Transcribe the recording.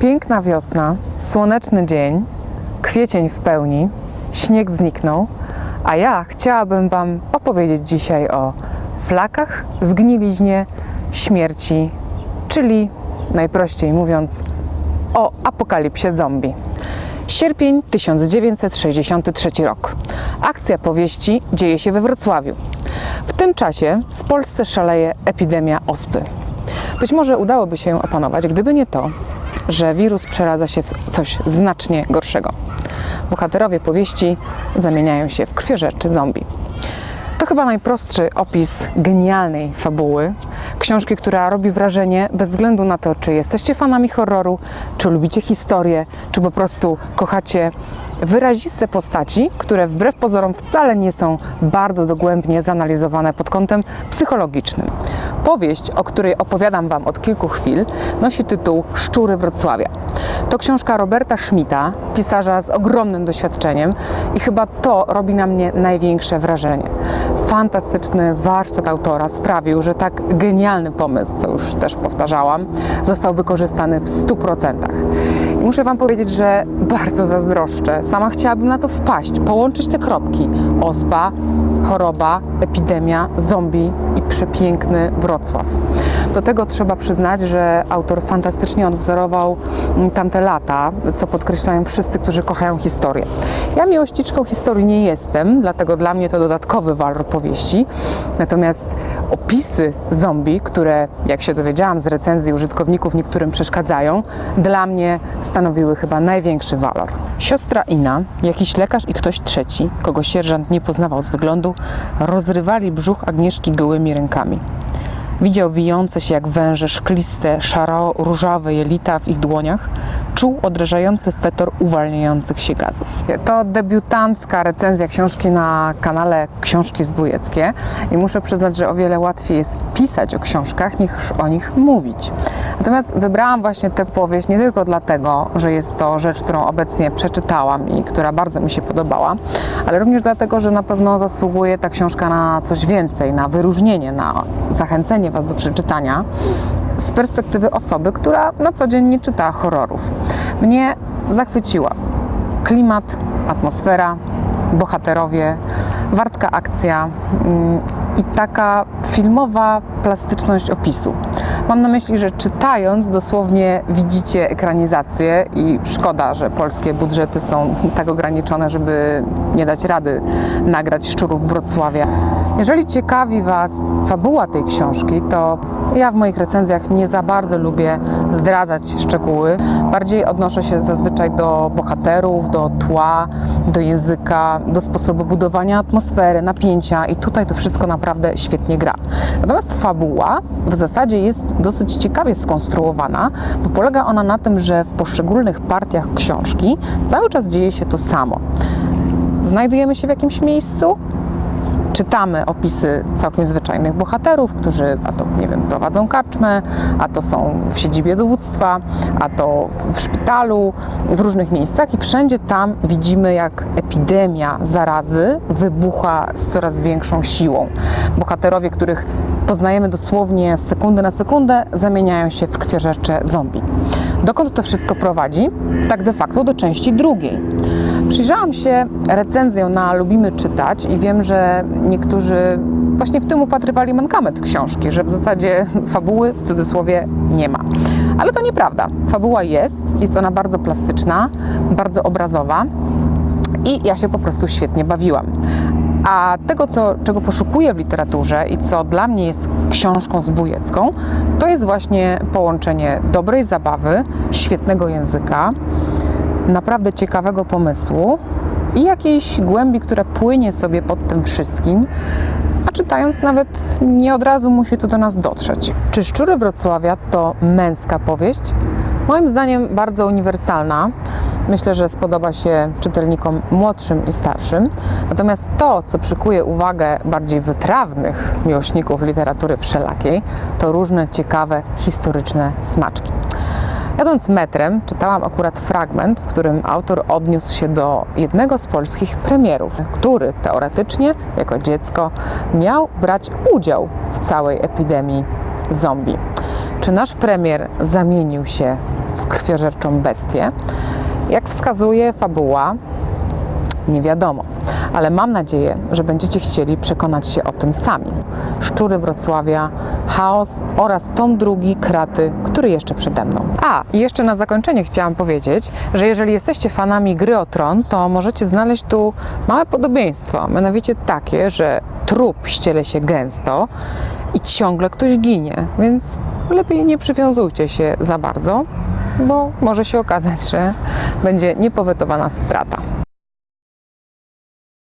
Piękna wiosna, słoneczny dzień, kwiecień w pełni, śnieg zniknął, a ja chciałabym Wam opowiedzieć dzisiaj o flakach, zgniliźnie, śmierci, czyli najprościej mówiąc o apokalipsie zombie. Sierpień 1963 rok. Akcja powieści dzieje się we Wrocławiu. W tym czasie w Polsce szaleje epidemia ospy. Być może udałoby się ją opanować, gdyby nie to, że wirus przeradza się w coś znacznie gorszego. Bohaterowie powieści zamieniają się w krwiożerczy zombie. To chyba najprostszy opis genialnej fabuły. Książki, która robi wrażenie bez względu na to, czy jesteście fanami horroru, czy lubicie historię, czy po prostu kochacie wyraziste postaci, które wbrew pozorom wcale nie są bardzo dogłębnie zanalizowane pod kątem psychologicznym. Powieść, o której opowiadam Wam od kilku chwil, nosi tytuł Szczury Wrocławia. To książka Roberta Schmidta, pisarza z ogromnym doświadczeniem i chyba to robi na mnie największe wrażenie. Fantastyczny warsztat autora sprawił, że tak genialny pomysł, co już też powtarzałam, został wykorzystany w 100%. Muszę Wam powiedzieć, że bardzo zazdroszczę. Sama chciałabym na to wpaść, połączyć te kropki. Ospa, choroba, epidemia, zombie i przepiękny Wrocław. Do tego trzeba przyznać, że autor fantastycznie odwzorował mm, tamte lata, co podkreślają wszyscy, którzy kochają historię. Ja miłościczką historii nie jestem, dlatego dla mnie to dodatkowy walor powieści. Natomiast opisy zombie, które, jak się dowiedziałam z recenzji użytkowników, niektórym przeszkadzają, dla mnie stanowiły chyba największy walor. Siostra Ina, jakiś lekarz i ktoś trzeci, kogo sierżant nie poznawał z wyglądu, rozrywali brzuch Agnieszki gołymi rękami. Widział wijące się jak węże szkliste, szaro-różawe jelita w ich dłoniach, czuł odrażający fetor uwalniających się gazów. To debiutancka recenzja książki na kanale Książki Zbójeckie i muszę przyznać, że o wiele łatwiej jest pisać o książkach niż o nich mówić. Natomiast wybrałam właśnie tę powieść nie tylko dlatego, że jest to rzecz, którą obecnie przeczytałam i która bardzo mi się podobała, ale również dlatego, że na pewno zasługuje ta książka na coś więcej, na wyróżnienie, na zachęcenie Was do przeczytania z perspektywy osoby, która na co dzień nie czyta horrorów. Mnie zachwyciła klimat, atmosfera, bohaterowie, wartka akcja mm, i taka filmowa plastyczność opisu. Mam na myśli, że czytając dosłownie widzicie ekranizację i szkoda, że polskie budżety są tak ograniczone, żeby nie dać rady nagrać Szczurów Wrocławia. Jeżeli ciekawi Was fabuła tej książki, to ja w moich recenzjach nie za bardzo lubię zdradzać szczegóły. Bardziej odnoszę się zazwyczaj do bohaterów, do tła, do języka, do sposobu budowania atmosfery, napięcia i tutaj to wszystko naprawdę świetnie gra. Natomiast fabuła w zasadzie jest dosyć ciekawie skonstruowana, bo polega ona na tym, że w poszczególnych partiach książki cały czas dzieje się to samo. Znajdujemy się w jakimś miejscu, czytamy opisy całkiem zwyczajnych bohaterów, którzy a to nie wiem, prowadzą karczmę, a to są w siedzibie dowództwa, a to w szpitalu, w różnych miejscach i wszędzie tam widzimy jak epidemia zarazy wybucha z coraz większą siłą. Bohaterowie, których poznajemy dosłownie z sekundy na sekundę, zamieniają się w krwiożercze zombie. Dokąd to wszystko prowadzi? Tak de facto do części drugiej. Przyjrzałam się recenzją na Lubimy Czytać i wiem, że niektórzy właśnie w tym upatrywali mankament książki, że w zasadzie fabuły w cudzysłowie nie ma. Ale to nieprawda. Fabuła jest, jest ona bardzo plastyczna, bardzo obrazowa i ja się po prostu świetnie bawiłam. A tego, co, czego poszukuję w literaturze i co dla mnie jest książką zbójecką, to jest właśnie połączenie dobrej zabawy, świetnego języka, naprawdę ciekawego pomysłu i jakiejś głębi, która płynie sobie pod tym wszystkim, a czytając nawet nie od razu musi to do nas dotrzeć. Czy Szczury Wrocławia to męska powieść? Moim zdaniem bardzo uniwersalna. Myślę, że spodoba się czytelnikom młodszym i starszym. Natomiast to, co przykuje uwagę bardziej wytrawnych miłośników literatury wszelakiej, to różne ciekawe historyczne smaczki. Jadąc metrem, czytałam akurat fragment, w którym autor odniósł się do jednego z polskich premierów, który teoretycznie, jako dziecko, miał brać udział w całej epidemii zombie. Czy nasz premier zamienił się w krwiożerczą bestię. Jak wskazuje fabuła, nie wiadomo, ale mam nadzieję, że będziecie chcieli przekonać się o tym sami. Szczury Wrocławia, chaos oraz tom drugi kraty, który jeszcze przede mną. A, i jeszcze na zakończenie chciałam powiedzieć, że jeżeli jesteście fanami gry o tron, to możecie znaleźć tu małe podobieństwo, mianowicie takie, że trup ściele się gęsto i ciągle ktoś ginie, więc lepiej nie przywiązujcie się za bardzo, bo może się okazać, że będzie niepowetowana strata.